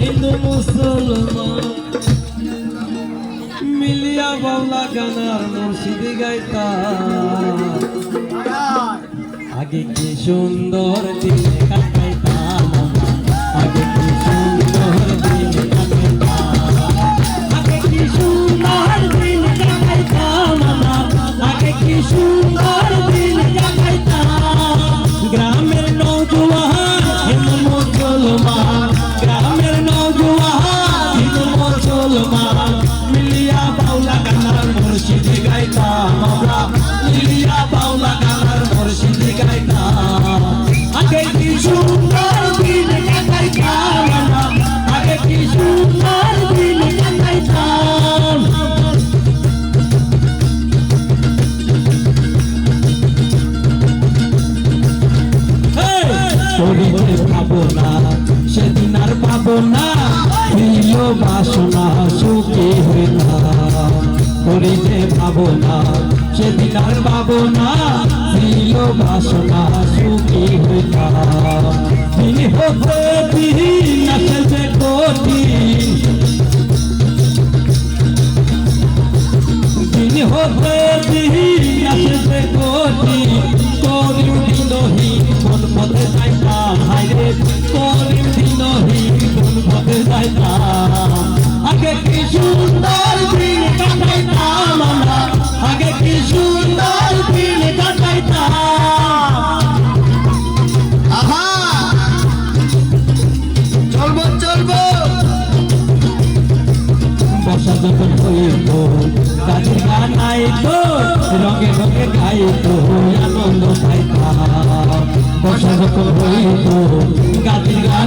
হিন্দু মুসলমান। মিলিয়া বাংলা গানার মুর্শিদি গাইতা আগে কি সুন্দর দিনে কাটাইতাম? চরিত্রে পাবো না সেদিন আর পাবো না প্রিয় বাসনা সুখী হই না করিতে পাবো না সেদিন আর পাবো না প্রিয় বাসনা সুখী হই না হতে দিন আসে যে কোটি দিন হতে দিন আসে যে কোটি করিম দিনহি কোন পথে যাইতাম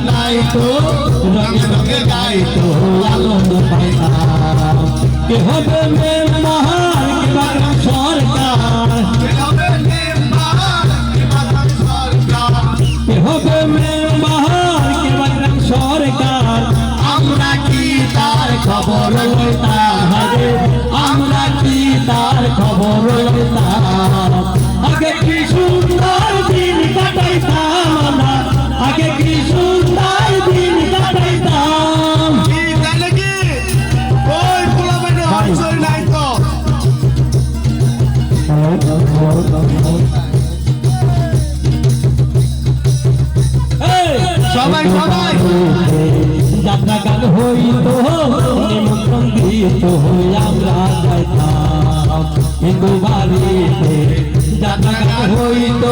গাইতো রঙে রঙে গাইতো আনন্দ পাইতাম কে হবে মেম্বার কে বাগান সরকার হবে মেম্বার প্রধান সরকার কে হবে মেম্বার কে সরকার আমরা কি তার খবর লইতাম? সবাই সবাই। যাত্রা গান হইত নিমন্ত্রণ দিত আমরা যাইতাম। হিন্দু বাড়িতে যাত্রা গান হইত